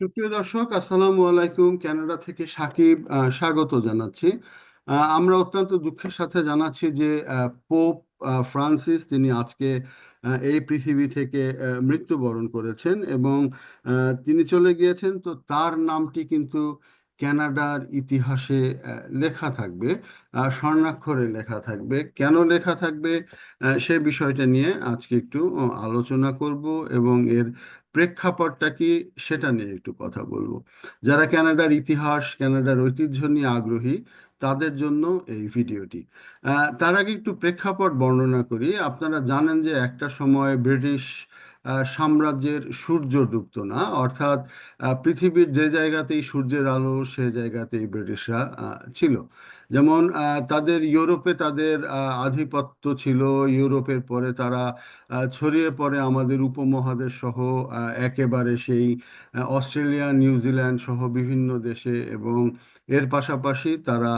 সুপ্রিয় দর্শক, আসসালামু আলাইকুম। কানাডা থেকে সাকিব স্বাগত জানাচ্ছি। আমরা অত্যন্ত দুঃখের সাথে জানাচ্ছি যে পোপ ফ্রান্সিস তিনি আজকে এই পৃথিবী থেকে মৃত্যুবরণ করেছেন এবং তিনি চলে গিয়েছেন। তো তার নামটি কিন্তু কানাডার ইতিহাসে লেখা থাকবে স্বর্ণাক্ষরে লেখা থাকবে। কেন লেখা থাকবে সে বিষয়টা নিয়ে আজকে একটু আলোচনা করব এবং এর প্রেক্ষাপটটা কি সেটা নিয়ে একটু কথা বলব। যারা ক্যানাডার ইতিহাস ক্যানাডার ঐতিহ্য নিয়ে আগ্রহী, তাদের জন্য এই ভিডিওটি। তার আগে একটু প্রেক্ষাপট বর্ণনা করি। আপনারা জানেন যে একটা সময় ব্রিটিশ সাম্রাজ্যের সূর্য ডুবতো না। অর্থাৎ পৃথিবীর যে জায়গাতেই সূর্যের আলো, সে জায়গাতেই ব্রিটিশরা ছিল। যেমন তাদের ইউরোপে তাদের আধিপত্য ছিল। ইউরোপের পরে তারা ছড়িয়ে পড়ে আমাদের উপমহাদেশ সহ একেবারে সেই অস্ট্রেলিয়া নিউজিল্যান্ড সহ বিভিন্ন দেশে এবং এর পাশাপাশি তারা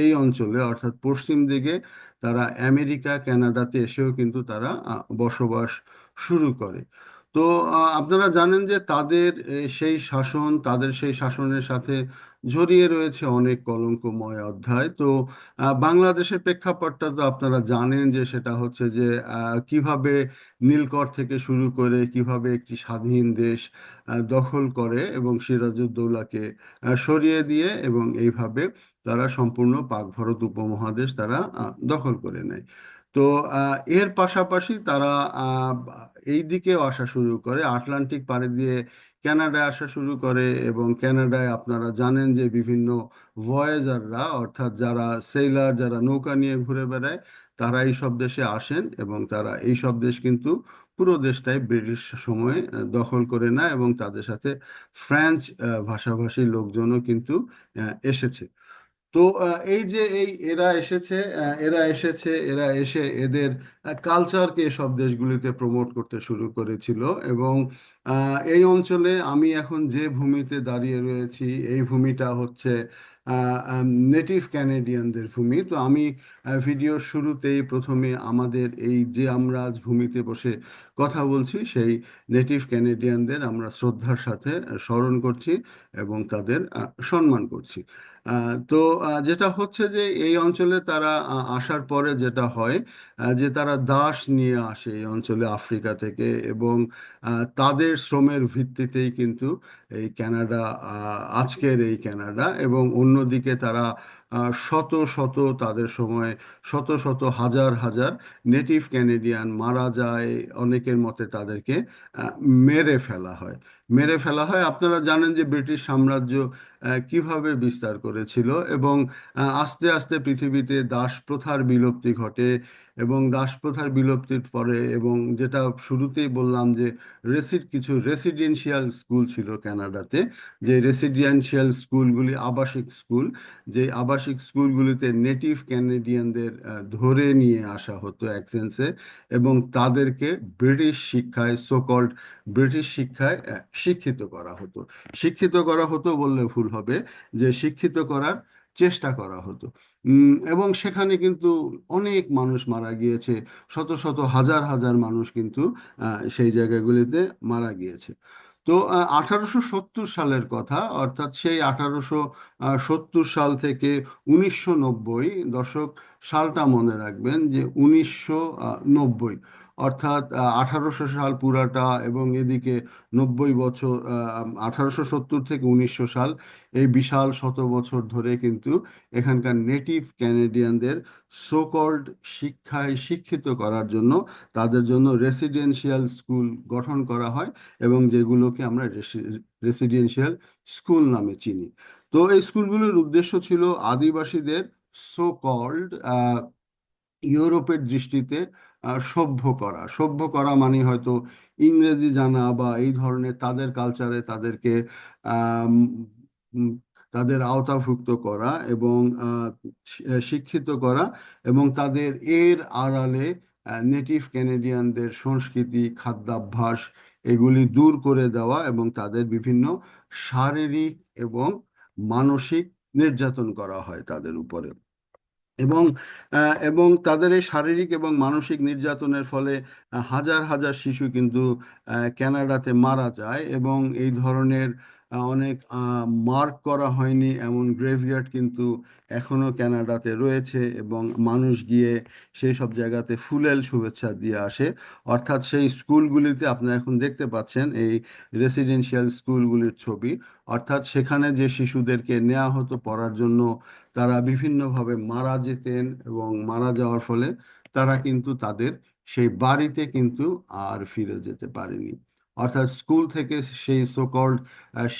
এই অঞ্চলে, অর্থাৎ পশ্চিম দিকে, তারা আমেরিকা কানাডাতে এসেও কিন্তু তারা বসবাস শুরু করে। তো আপনারা জানেন যে তাদের সেই শাসন, তাদের সেই শাসনের সাথে জড়িয়ে রয়েছে অনেক কলঙ্কময় অধ্যায়। তো বাংলাদেশের প্রেক্ষাপটটা তো আপনারা জানেন যে সেটা হচ্ছে যে কীভাবে নীলকর থেকে শুরু করে কীভাবে একটি স্বাধীন দেশ দখল করে এবং সিরাজউদ্দৌলাকে সরিয়ে দিয়ে এবং এইভাবে তারা সম্পূর্ণ পাক ভারত উপমহাদেশ তারা দখল করে নেয়। তো এর পাশাপাশি তারা এই দিকেও আসা শুরু করে আটলান্টিক পাড়ি দিয়ে কানাডায় আসা শুরু করে এবং কানাডায় আপনারা জানেন যে বিভিন্ন ভয়েজাররা অর্থাৎ যারা সেইলার যারা নৌকা নিয়ে ঘুরে বেড়ায় তারা এই সব দেশে আসেন এবং তারা এই সব দেশ কিন্তু পুরো দেশটাই ব্রিটিশ সময়ে দখল করে নেয় এবং তাদের সাথে ফ্রেঞ্চ আহ, ভাষাভাষী লোকজনও কিন্তু এসেছে। তো এই যে এই এরা এসেছে এরা এসেছে, এরা এসে এদের কালচারকে সব দেশগুলিতে প্রমোট করতে শুরু করেছিল এবং এই অঞ্চলে আমি এখন যে ভূমিতে দাঁড়িয়ে রয়েছি, এই ভূমিটা হচ্ছে নেটিভ ক্যানেডিয়ানদের ভূমি। তো আমি ভিডিওর শুরুতেই প্রথমে আমাদের এই যে আমরা আজ ভূমিতে বসে কথা বলছি, সেই নেটিভ ক্যানেডিয়ানদের আমরা শ্রদ্ধার সাথে স্মরণ করছি এবং তাদের সম্মান করছি। তো যেটা হচ্ছে যে এই অঞ্চলে তারা আসার পরে যেটা হয় যে তারা দাস নিয়ে আসে এই অঞ্চলে আফ্রিকা থেকে এবং তাদের শ্রমের ভিত্তিতেই কিন্তু এই ক্যানাডা আজকের এই ক্যানাডা এবং অন্যদিকে তারা শত শত তাদের সময়, শত শত হাজার হাজার নেটিভ ক্যানেডিয়ান মারা যায়, অনেকের মতে তাদেরকে মেরে ফেলা হয়। মেরে ফেলা হয়। আপনারা জানেন যে ব্রিটিশ সাম্রাজ্য কীভাবে বিস্তার করেছিল এবং আস্তে আস্তে পৃথিবীতে দাস প্রথার বিলুপ্তি ঘটে এবং দাস প্রথার বিলুপ্তির পরে এবং যেটা শুরুতেই বললাম যে রেসিড, কিছু রেসিডেন্সিয়াল স্কুল ছিল কানাডাতে যে রেসিডেন্সিয়াল স্কুলগুলি আবাসিক স্কুল যে আবাসিক স্কুলগুলিতে নেটিভ ক্যানেডিয়ানদের ধরে নিয়ে আসা হতো অ্যাকসেন্সে এবং তাদেরকে ব্রিটিশ শিক্ষায় সোকল্ড ব্রিটিশ শিক্ষায় শিক্ষিত করা হতো। শিক্ষিত করা হতো বললে ভুল হবে যে শিক্ষিত করার চেষ্টা করা হতো। এবং সেখানে কিন্তু অনেক মানুষ মারা গিয়েছে, শত শত হাজার হাজার মানুষ কিন্তু সেই জায়গাগুলিতে মারা গিয়েছে। তো আঠারোশো সত্তর সালের কথা, অর্থাৎ সেই আঠারোশো সত্তর সাল থেকে উনিশশো নব্বই দশক সালটা মনে রাখবেন যে উনিশশো নব্বই। অর্থাৎ আঠারোশো সাল পুরাটা এবং এদিকে নব্বই বছর আঠারোশো সত্তর থেকে উনিশশো সাল এই বিশাল শত বছর ধরে কিন্তু এখানকার নেটিভ ক্যানেডিয়ানদের সোকল্ড শিক্ষায় শিক্ষিত করার জন্য তাদের জন্য রেসিডেন্সিয়াল স্কুল গঠন করা হয় এবং যেগুলোকে আমরা রেসিডেন্সিয়াল স্কুল নামে চিনি। তো এই স্কুলগুলোর উদ্দেশ্য ছিল আদিবাসীদের সো কল্ড ইউরোপের দৃষ্টিতে সভ্য করা। সভ্য করা মানে হয়তো ইংরেজি জানা বা এই ধরনের তাদের কালচারে তাদেরকে তাদের আওতাভুক্ত করা এবং শিক্ষিত করা এবং তাদের এর আড়ালে নেটিভ ক্যানেডিয়ানদের সংস্কৃতি, খাদ্যাভ্যাস এগুলি দূর করে দেওয়া এবং তাদের বিভিন্ন শারীরিক এবং মানসিক নির্যাতন করা হয় তাদের উপরে। এবং এবং তাদের এই শারীরিক এবং মানসিক নির্যাতনের ফলে হাজার হাজার শিশু কিন্তু ক্যানাডাতে মারা যায় এবং এই ধরনের অনেক মার্ক করা হয়নি এমন গ্রেভইয়ার্ড কিন্তু এখনও ক্যানাডাতে রয়েছে এবং মানুষ গিয়ে সেই সব জায়গাতে ফুলেল শুভেচ্ছা দিয়ে আসে। অর্থাৎ সেই স্কুলগুলিতে আপনারা এখন দেখতে পাচ্ছেন এই রেসিডেন্সিয়াল স্কুলগুলির ছবি। অর্থাৎ সেখানে যে শিশুদেরকে নেওয়া হতো পড়ার জন্য তারা বিভিন্নভাবে মারা যেতেন এবং মারা যাওয়ার ফলে তারা কিন্তু তাদের সেই বাড়িতে কিন্তু আর ফিরে যেতে পারেনি। অর্থাৎ স্কুল থেকে সেই সোকল্ড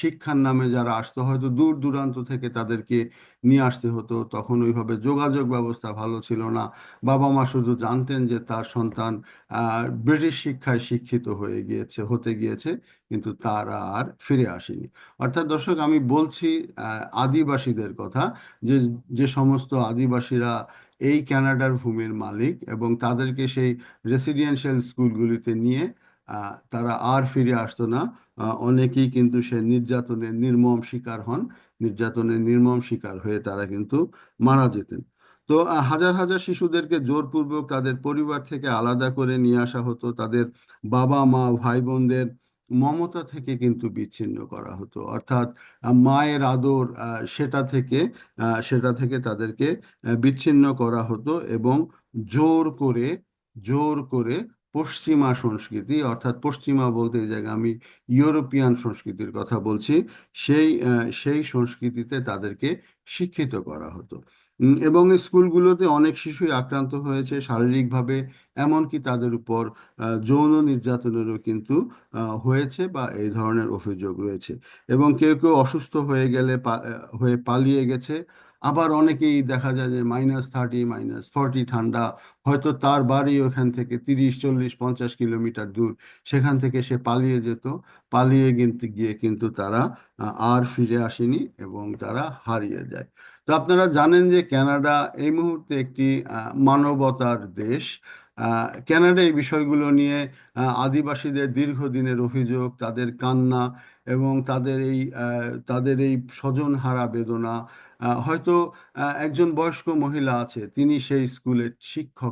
শিক্ষার নামে যারা আসতো, হয়তো দূর দূরান্ত থেকে তাদেরকে নিয়ে আসতে হতো। তখন ওইভাবে যোগাযোগ ব্যবস্থা ভালো ছিল না। বাবা মা শুধু জানতেন যে তার সন্তান ব্রিটিশ শিক্ষায় শিক্ষিত হয়ে গিয়েছে, হতে গিয়েছে, কিন্তু তারা আর ফিরে আসেনি। অর্থাৎ দর্শক, আমি বলছি আদিবাসীদের কথা, যে যে সমস্ত আদিবাসীরা এই ক্যানাডার ভূমির মালিক এবং তাদেরকে সেই রেসিডেন্সিয়াল স্কুলগুলিতে নিয়ে তারা আর ফিরে আসতো না। অনেকেই কিন্তু সে নির্যাতনের নির্মম শিকার হন। নির্যাতনের নির্মম শিকার হয়ে তারা কিন্তু মারা যেতেন। তো হাজার হাজার শিশুদেরকে জোরপূর্বক তাদের পরিবার থেকে আলাদা করে নিয়ে আসা হতো। তাদের বাবা, মা ভাই বোনদের মমতা থেকে কিন্তু বিচ্ছিন্ন করা হতো। অর্থাৎ মায়ের আদর সেটা থেকে সেটা থেকে তাদেরকে বিচ্ছিন্ন করা হতো এবং জোর করে জোর করে পশ্চিমা সংস্কৃতি, অর্থাৎ পশ্চিমা বলতে এই জায়গায় আমি ইউরোপিয়ান সংস্কৃতির কথা বলছি, সেই সেই সংস্কৃতিতে তাদেরকে শিক্ষিত করা হতো। এবং স্কুলগুলোতে অনেক শিশুই আক্রান্ত হয়েছে শারীরিকভাবে, এমনকি তাদের উপর যৌন নির্যাতনেরও কিন্তু হয়েছে বা এই ধরনের অভিযোগ রয়েছে। এবং কেউ কেউ অসুস্থ হয়ে গেলে হয়ে পালিয়ে গেছে। আবার অনেকেই দেখা যায় যে মাইনাস থার্টি মাইনাস ফর্টি ঠান্ডা হয়তো তার বাড়ি ওখান থেকে তিরিশ, চল্লিশ, পঞ্চাশ কিলোমিটার দূর। সেখান থেকে সে পালিয়ে যেত। পালিয়ে কিন্তু গিয়ে কিন্তু তারা আর ফিরে আসেনি এবং তারা হারিয়ে যায়। তো আপনারা জানেন যে কানাডা এই মুহূর্তে একটি মানবতার দেশ। কানাডা এই বিষয়গুলো নিয়ে আদিবাসীদের দীর্ঘদিনের অভিযোগ, তাদের কান্না এবং তাদের এই তাদের এই স্বজনহারা বেদনা। হয়তো একজন বয়স্ক মহিলা আছে, তিনি সেই স্কুলের শিক্ষক।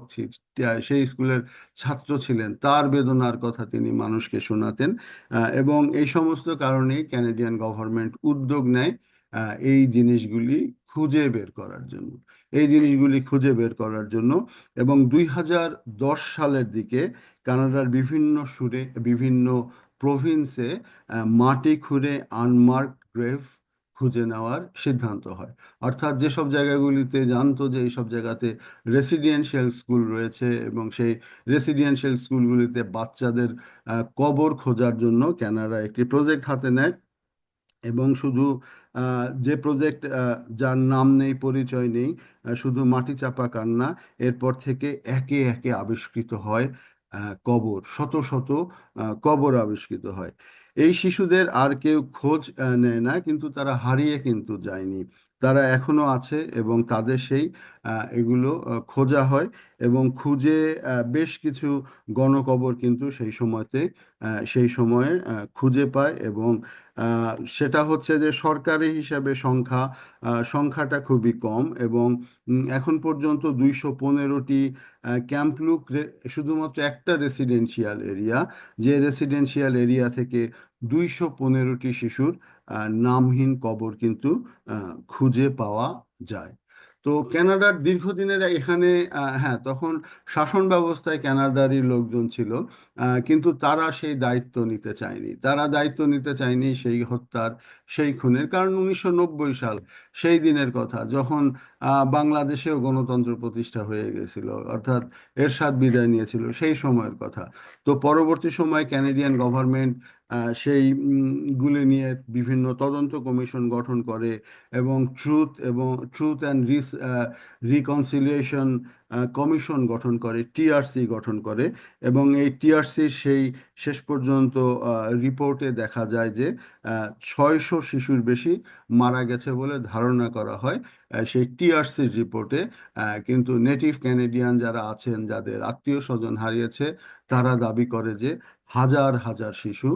সেই স্কুলের ছাত্র ছিলেন। তার বেদনার কথা তিনি মানুষকে শোনাতেন। এবং এই সমস্ত কারণেই ক্যানাডিয়ান গভর্নমেন্ট উদ্যোগ নেয় এই জিনিসগুলি খুঁজে বের করার জন্য। এই জিনিসগুলি খুঁজে বের করার জন্য এবং দুই হাজার দশ সালের দিকে কানাডার বিভিন্ন সুরে, বিভিন্ন প্রভিন্সে মাটি খুঁড়ে আনমার্ক গ্রেভ খুঁজে নেওয়ার সিদ্ধান্ত হয়। অর্থাৎ যেসব জায়গাগুলিতে জানতো যে এইসব জায়গাতে রেসিডেন্সিয়াল স্কুল রয়েছে এবং সেই রেসিডেন্সিয়াল স্কুলগুলিতে বাচ্চাদের কবর খোঁজার জন্য ক্যানাডা একটি প্রজেক্ট হাতে নেয় এবং শুধু যে প্রজেক্ট যার নাম নেই, পরিচয় নেই শুধু মাটি চাপা কান্না, এরপর থেকে একে একে আবিষ্কৃত হয় কবর, শত শত কবর আবিষ্কৃত হয়। এই শিশুদের আর কেউ খোঁজ নেয় না, কিন্তু তারা হারিয়ে কিন্তু যায়নি। তারা এখনও আছে এবং তাদের সেই এগুলো খোঁজা হয় এবং খুঁজে বেশ কিছু গণকবর কিন্তু সেই সময়তে সেই সময়ে খুঁজে পায় এবং সেটা হচ্ছে যে সরকারি হিসাবে সংখ্যা সংখ্যাটা খুবই কম এবং এখন পর্যন্ত দুইশো পনেরোটি ক্যাম্পলুক শুধুমাত্র একটা রেসিডেন্সিয়াল এরিয়া যে রেসিডেন্সিয়াল এরিয়া থেকে দুইশো পনেরোটি শিশুর নামহীন কবর কিন্তু খুঁজে পাওয়া যায়। তো ক্যানাডার দীর্ঘদিনের এখানে হ্যাঁ তখন শাসন ব্যবস্থায় ক্যানাডারই লোকজন ছিল। কিন্তু তারা সেই দায়িত্ব নিতে চায়নি। তারা দায়িত্ব নিতে চায়নি সেই হত্যার সেই খুনের। কারণ উনিশশো নব্বই সাল সেই দিনের কথা, যখন বাংলাদেশেও গণতন্ত্র প্রতিষ্ঠা হয়ে গেছিল, অর্থাৎ এরশাদ বিদায় নিয়েছিল, সেই সময়ের কথা। তো পরবর্তী সময় ক্যানাডিয়ান গভর্নমেন্ট সেই গুলি নিয়ে বিভিন্ন তদন্ত কমিশন গঠন করে এবং ট্রুথ এবং ট্রুথ অ্যান্ড রিস রিকনসিলিয়েশন কমিশন গঠন করে, টিআরসি গঠন করে এবং এই টিআরসির সেই শেষ পর্যন্ত রিপোর্টে দেখা যায় যে ছয়শো শিশুর বেশি মারা গেছে বলে ধারণা করা হয়। সেই টিআরসির রিপোর্টে কিন্তু নেটিভ ক্যানেডিয়ান যারা আছেন, যাদের আত্মীয় স্বজন হারিয়েছে, তারা দাবি করে যে হাজার হাজার শিশু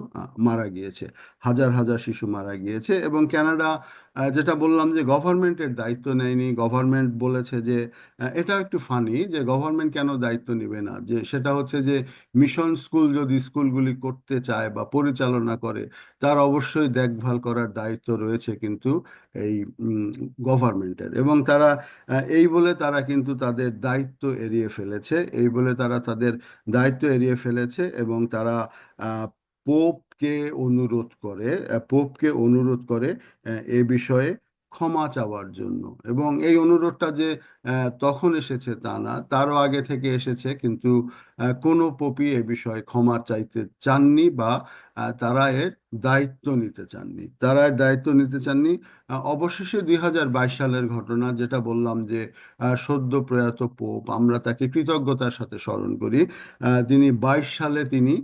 মারা গিয়েছে। হাজার হাজার শিশু মারা গিয়েছে এবং কানাডা আহ, যেটা বললাম যে গভর্নমেন্টের দায়িত্ব নেয়নি গভর্নমেন্ট বলেছে যে এটা একটু ফানি যে গভর্নমেন্ট কেন দায়িত্ব নেবে না? যে সেটা হচ্ছে যে মিশন স্কুল যদি স্কুলগুলি করতে চায় বা পরিচালনা করে তার অবশ্যই দেখভাল করার দায়িত্ব রয়েছে কিন্তু এই গভর্নমেন্টের এবং তারা এই বলে তারা কিন্তু তাদের দায়িত্ব এড়িয়ে ফেলেছে এই বলে তারা তাদের দায়িত্ব এড়িয়ে ফেলেছে এবং তারা আহ, পোপকে অনুরোধ করে পোপকে অনুরোধ করে এ বিষয়ে ক্ষমা চাওয়ার জন্য। এবং এই অনুরোধটা যে তখন এসেছে তা না, তারও আগে থেকে এসেছে, কিন্তু কোনো পোপই এ বিষয়ে ক্ষমা চাইতে চাননি বা তারা এর দায়িত্ব নিতে চাননি। তারা এর দায়িত্ব নিতে চাননি। অবশেষে দুই হাজার বাইশ সালের ঘটনা, যেটা বললাম যে সদ্য প্রয়াত পোপ, আমরা তাকে কৃতজ্ঞতার সাথে স্মরণ করি তিনি বাইশ সালে তিনি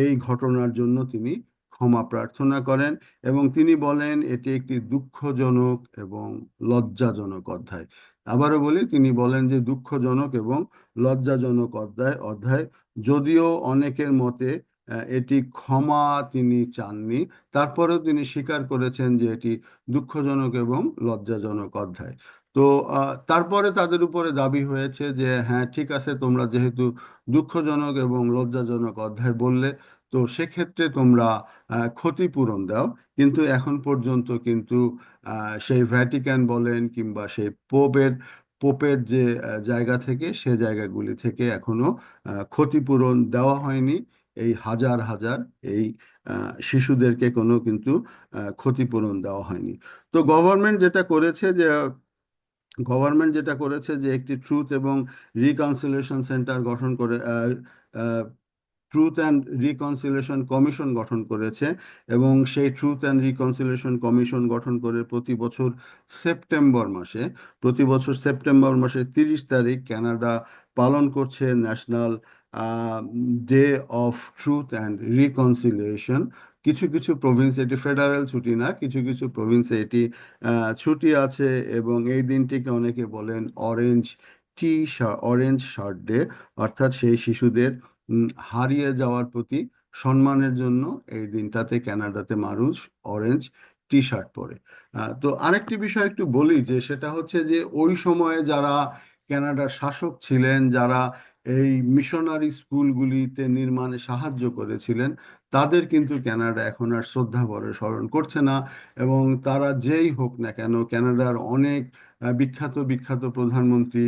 এই ঘটনার জন্য তিনি ক্ষমা প্রার্থনা করেন এবং তিনি বলেন, এটি একটি দুঃখজনক এবং লজ্জাজনক অধ্যায়। আবারও বলি, তিনি বলেন যে দুঃখজনক এবং লজ্জাজনক অধ্যায় অধ্যায় যদিও অনেকের মতে এটি ক্ষমা তিনি চাননি, তারপরেও তিনি স্বীকার করেছেন যে এটি দুঃখজনক এবং লজ্জাজনক অধ্যায়। তো তারপরে তাদের উপরে দাবি হয়েছে যে হ্যাঁ ঠিক আছে, তোমরা যেহেতু দুঃখজনক এবং লজ্জাজনক অধ্যায় বললে তো সেক্ষেত্রে তোমরা ক্ষতিপূরণ দাও। কিন্তু এখন পর্যন্ত কিন্তু সেই ভ্যাটিকান বলেন কিংবা সেই পোপের পোপের যে জায়গা থেকে, সে জায়গাগুলি থেকে এখনও ক্ষতিপূরণ দেওয়া হয়নি। এই হাজার হাজার এই শিশুদেরকে কোনো কিন্তু ক্ষতিপূরণ দেওয়া হয়নি। তো গভর্নমেন্ট যেটা করেছে যে, গভর্নমেন্ট যেটা করেছে যে, একটি ট্রুথ এবং রিকনসিলিয়েশন সেন্টার গঠন করে ট্রুথ অ্যান্ড রিকনসিলেশন কমিশন গঠন করেছে এবং সেই ট্রুথ অ্যান্ড রিকনসিলেশন কমিশন গঠন করে প্রতি বছর সেপ্টেম্বর মাসে, প্রতি বছর সেপ্টেম্বর মাসে তিরিশ তারিখ কানাডা পালন করছে national day of truth and reconciliation কিছু কিছু প্রভিন্সে এটি ফেডারেল ছুটি না, কিছু কিছু প্রভিন্সে এটি ছুটি আছে এবং এই দিনটিকে অনেকে বলেন orange T orange shirt day অর্থাৎ সেই শিশুদের হারিয়ে যাওয়ার প্রতি সম্মানের জন্য এই দিনটাতে ক্যানাডাতে মানুষ অরেঞ্জ টি শার্ট পরে তো আরেকটি বিষয় একটু বলি যে সেটা হচ্ছে যে ওই সময়ে যারা ক্যানাডার শাসক ছিলেন, যারা এই মিশনারি স্কুলগুলিতে নির্মাণে সাহায্য করেছিলেন। তাদের কিন্তু কানাডা এখন আর শ্রদ্ধা স্মরণ করছে না এবং তারা যেই হোক না কেন কানাডার অনেক বিখ্যাত বিখ্যাত প্রধানমন্ত্রী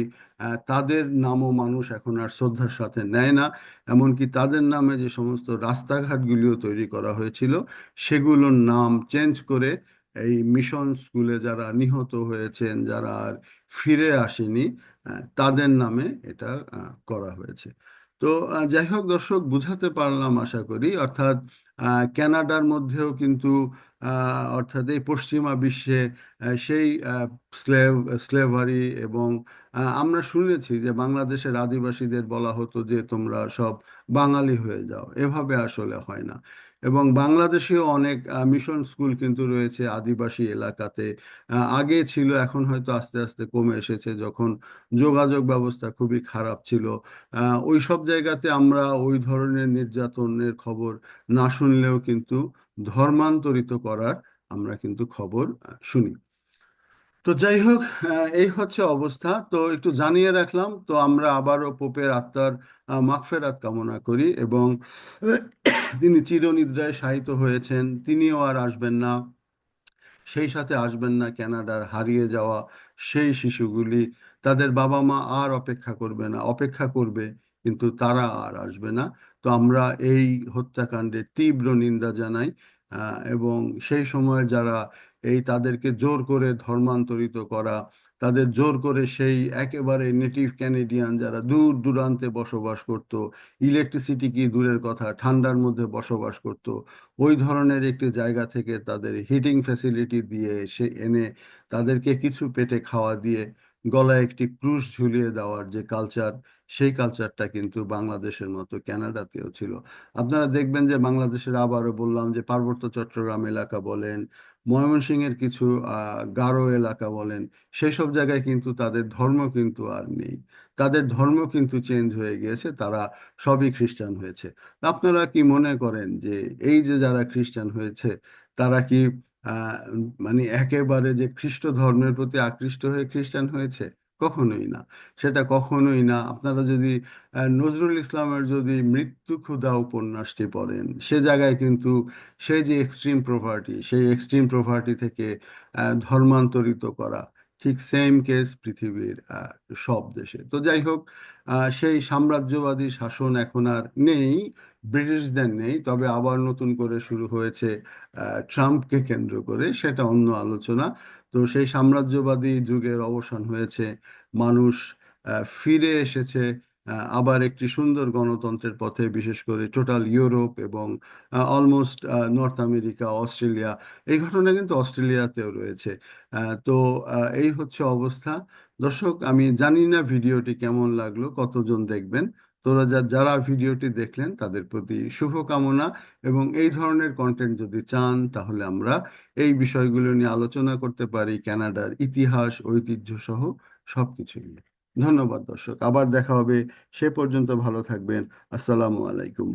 তাদের নামও মানুষ এখন আর শ্রদ্ধার সাথে নেয় না। এমনকি তাদের নামে যে সমস্ত রাস্তাঘাটগুলিও তৈরি করা হয়েছিল, সেগুলোর নাম চেঞ্জ করে এই মিশন স্কুলে যারা নিহত হয়েছেন, যারা আর ফিরে আসেনি তাদের নামে এটা করা হয়েছে। তো যাই হোক দর্শক, বুঝাতে পারলাম আশা করি। অর্থাৎ ক্যানাডার মধ্যেও কিন্তু অর্থাৎ এই পশ্চিমা বিশ্বে সেই স্লেভ, স্লেভারি এবং আমরা শুনেছি যে বাংলাদেশের আদিবাসীদের বলা হতো যে তোমরা সব বাঙালি হয়ে যাও। এভাবে আসলে হয় না। এবং বাংলাদেশেও অনেক মিশন স্কুল কিন্তু রয়েছে আদিবাসী এলাকাতে। আগে ছিল, এখন হয়তো আস্তে আস্তে কমে এসেছে যখন যোগাযোগ ব্যবস্থা খুবই খারাপ ছিল। ওই সব জায়গাতে আমরা ওই ধরনের নির্যাতনের খবর না শুনলেও কিন্তু ধর্মান্তরিত করার আমরা কিন্তু খবর শুনি। তো যাই হোক এই হচ্ছে অবস্থা। তো একটু জানিয়ে রাখলাম, তো আমরা আবারও পোপের আত্মার মাগফেরাত কামনা করি এবং তিনি চিরনিদ্রায় শায়িত হয়েছেন, তিনিও আর আসবেন না। সেই সাথে আসবেন না ক্যানাডার হারিয়ে যাওয়া সেই শিশুগুলি। তাদের বাবা মা আর অপেক্ষা করবে না, অপেক্ষা করবে, কিন্তু তারা আর আসবে না। তো আমরা এই হত্যাকাণ্ডের তীব্র নিন্দা জানাই। এবং সেই সময় যারা এই তাদেরকে জোর করে ধর্মান্তরিত করা, তাদের জোর করে সেই একেবারে নেটিভ ক্যানেডিয়ান যারা দূর দূরান্তে বসবাস করত ইলেকট্রিসিটি কি দূরের কথা, ঠান্ডার মধ্যে বসবাস করত, ওই ধরনের একটি জায়গা থেকে তাদের হিটিং ফ্যাসিলিটি দিয়ে সে এনে তাদেরকে কিছু পেটে খাওয়া দিয়ে গলায় একটি ক্রুশ ঝুলিয়ে দেওয়ার যে কালচার সেই কালচারটা কিন্তু বাংলাদেশের মতো ক্যানাডাতেও ছিল। আপনারা দেখবেন যে বাংলাদেশের আবারও বললাম যে পার্বত্য চট্টগ্রাম এলাকা বলেন, ময়মনসিংহের কিছু গারো এলাকা বলেন সেই সব জায়গায় কিন্তু তাদের ধর্ম কিন্তু আর নেই। তাদের ধর্ম কিন্তু চেঞ্জ হয়ে গিয়েছে, তারা সবই খ্রিস্টান হয়েছে। আপনারা কি মনে করেন যে এই যে যারা খ্রিস্টান হয়েছে, তারা কি মানে একেবারে যে খ্রিস্ট ধর্মের প্রতি আকৃষ্ট হয়ে খ্রিস্টান হয়েছে, কখনোই না। সেটা কখনোই না। আপনারা যদি নজরুল ইসলামের যদি মৃত্যু ক্ষুধা উপন্যাসটি পড়েন, সে জায়গায় কিন্তু সেই যে এক্সট্রিম প্রভার্টি সেই এক্সট্রিম প্রভার্টি থেকে ধর্মান্তরিত করা ঠিক সেম কেস পৃথিবীর সব দেশে। তো যাই হোক সেই সাম্রাজ্যবাদী শাসন এখন আর নেই, ব্রিটিশদের নেই, তবে আবার নতুন করে শুরু হয়েছে ট্রাম্পকে কেন্দ্র করে, সেটা অন্য আলোচনা। তো সেই সাম্রাজ্যবাদী যুগের অবসান হয়েছে, মানুষ ফিরে এসেছে আবার একটি সুন্দর গণতন্ত্রের পথে, বিশেষ করে টোটাল ইউরোপ এবং অলমোস্ট নর্থ আমেরিকা অস্ট্রেলিয়া এই ঘটনা কিন্তু অস্ট্রেলিয়াতেও রয়েছে। তো এই হচ্ছে অবস্থা। দর্শক, আমি জানি না ভিডিওটি কেমন লাগল, কতজন দেখবেন। তোরা যা, যারা ভিডিওটি দেখলেন, তাদের প্রতি শুভকামনা এবং এই ধরনের কন্টেন্ট যদি চান, তাহলে আমরা এই বিষয়গুলো নিয়ে আলোচনা করতে পারি কানাডার ইতিহাস, ঐতিহ্য সহ সবকিছু নিয়ে। ধন্যবাদ দর্শক। আবার দেখা হবে। সে পর্যন্ত ভালো থাকবেন। আসসালামু আলাইকুম।